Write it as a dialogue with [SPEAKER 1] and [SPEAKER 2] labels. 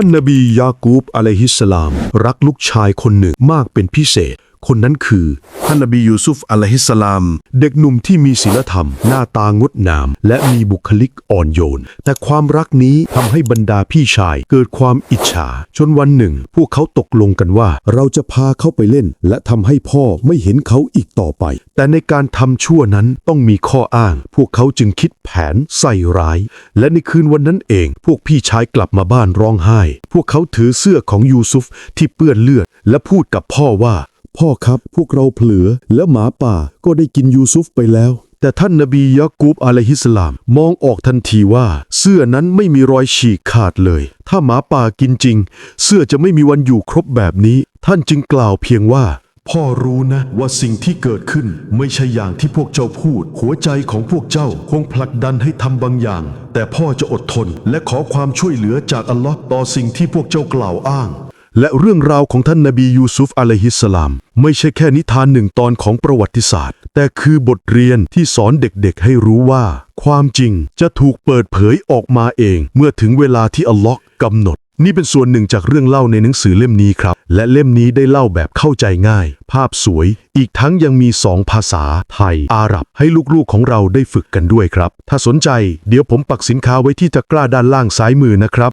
[SPEAKER 1] ท่านนบียากูบอะลัยฮิสสลาม รักลูกชายคนหนึ่งมากเป็นพิเศษ คนนั้นคือท่านนบียูซุฟอะลัยฮิสสลาม เด็กหนุ่มที่มีศีลธรรม หน้าตางดงาม และมีบุคลิกอ่อนโยน แต่ความรักนี้ทำให้บรรดาพี่ชาย เกิดความอิจฉา จนวันหนึ่ง พวกเขาตกลงกันว่า เราจะพาเขาไปเล่น และทำให้พ่อไม่เห็นเขาอีกต่อไป แต่ในการทำชั่วนั้นต้องมีข้ออ้าง พวกเขาจึงคิดแผนใส่ร้าย และในคืนวันนั้นเอง พวกพี่ชายกลับมาบ้านร้องไห้ พวกเขาถือเสื้อของยูซุฟที่เปื้อนเลือด และพูดกับพ่อว่า พ่อครับ พวกเราเผลอและหมาป่าก็ได้กินยูซุฟไปแล้ว แต่ท่านนบียะกูบอะลัยฮิสสลาม มองออกทันทีว่า เสื้อนั้นไม่มีรอยฉีกขาดเลย ถ้าหมาป่ากินจริง เสื้อจะไม่มีวันอยู่ครบแบบนี้ ท่านจึงกล่าวเพียงว่าพ่อรู้นะว่าสิ่งที่เกิดขึ้นไม่ใช่อย่างที่พวกเจ้าพูด หัวใจของพวกเจ้าคงผลักดันให้ทำบางอย่าง แต่พ่อจะอดทนและขอความช่วยเหลือจากอัลลอฮ์ต่อสิ่งที่พวกเจ้ากล่าวอ้าง และเรื่องราวของท่านนบียูซุฟอะลัยฮิสสลาม ไม่ใช่แค่นิทานหนึ่งตอนของประวัติศาสตร์ แต่คือบทเรียนที่สอนเด็กๆให้รู้ว่า ความจริงจะถูกเปิดเผยออกมาเอง เมื่อถึงเวลาที่อัลลอฮ์กำหนด นี่เป็นส่วนหนึ่งจากเรื่องเล่าในหนังสือเล่มนี้ครับ และเล่มนี้ได้เล่าแบบเข้าใจง่าย ภาพสวย อีกทั้งยังมีสองภาษา ไทย อาหรับ ให้ลูกๆของเราได้ฝึกกันด้วยครับ ถ้าสนใจ เดี๋ยวผมปักสินค้าไว้ที่ตะกร้าด้านล่างซ้ายมือนะครับ